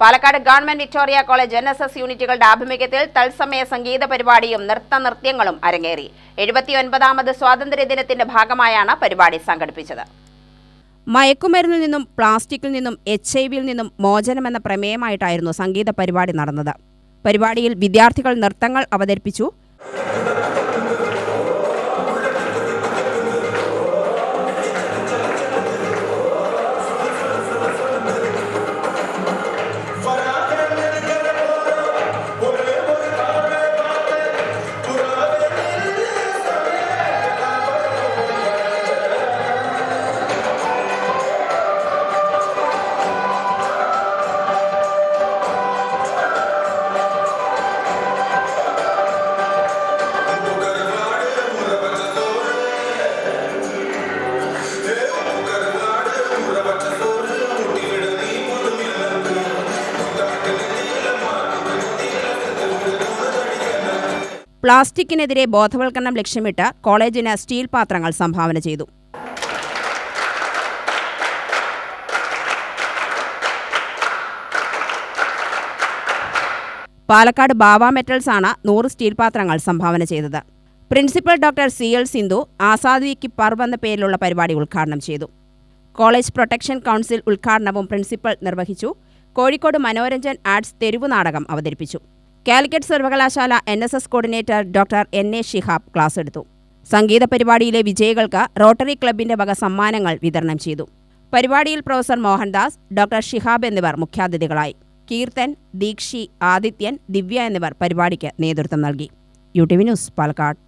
Palakkad government Victoria college N S S യൂണിറ്റുകളുടെ ആഭിമുഖ്യത്തിൽ തത്സമയ സംഗീത പരിപാടിയും നൃത്ത നൃത്യങ്ങളും അരങ്ങേറി. എഴുപത്തിയൊൻപതാമത് സ്വാതന്ത്ര്യ ദിനത്തിന്റെ ഭാഗമായാണ് പരിപാടി സംഘടിപ്പിച്ചത്. മയക്കുമരുന്നിൽ നിന്നും പ്ലാസ്റ്റിക്കിൽ നിന്നും എച്ച് ഐ വിയിൽ നിന്നും മോചനമെന്ന പ്രമേയമായിട്ടായിരുന്നു സംഗീത പരിപാടി നടന്നത്. പരിപാടിയിൽ വിദ്യാർത്ഥികൾ നൃത്തങ്ങൾ അവതരിപ്പിച്ചു. പ്ലാസ്റ്റിക്കിനെതിരെ ബോധവൽക്കരണം ലക്ഷ്യമിട്ട് കോളേജിന് സ്റ്റീൽ പാത്രങ്ങൾ സംഭാവന ചെയ്തു. പാലക്കാട് ബാവ മെറ്റൽസ് ആണ് നൂറ് സ്റ്റീൽ പാത്രങ്ങൾ സംഭാവന ചെയ്തത്. Principal doctor C L Sindhu Azadi ki Parv എന്ന പേരിലുള്ള പരിപാടി ഉദ്ഘാടനം ചെയ്തു. കോളേജ് പ്രൊട്ടക്ഷൻ കൗൺസിൽ ഉദ്ഘാടനവും പ്രിൻസിപ്പൽ നിർവഹിച്ചു. കോഴിക്കോട് മനോരഞ്ജൻ ആർട്സ് തെരുവു നാടകം അവതരിപ്പിച്ചു. കാലിക്കറ്റ് സർവകലാശാല N S S coordinator doctor N A Shihab class എടുത്തു. സംഗീത പരിപാടിയിലെ വിജയികൾക്ക് റോട്ടറി ക്ലബിന്റെ വക സമ്മാനങ്ങൾ വിതരണം ചെയ്തു. പരിപാടിയിൽ പ്രൊഫസർ മോഹൻദാസ് ഡോക്ടർ ഷിഹാബ് എന്നിവർ മുഖ്യാതിഥികളായി. കീർത്തൻ ദീക്ഷി ആദിത്യൻ ദിവ്യ എന്നിവർ പരിപാടിക്ക് നേതൃത്വം നൽകി. U T V news Palakkad.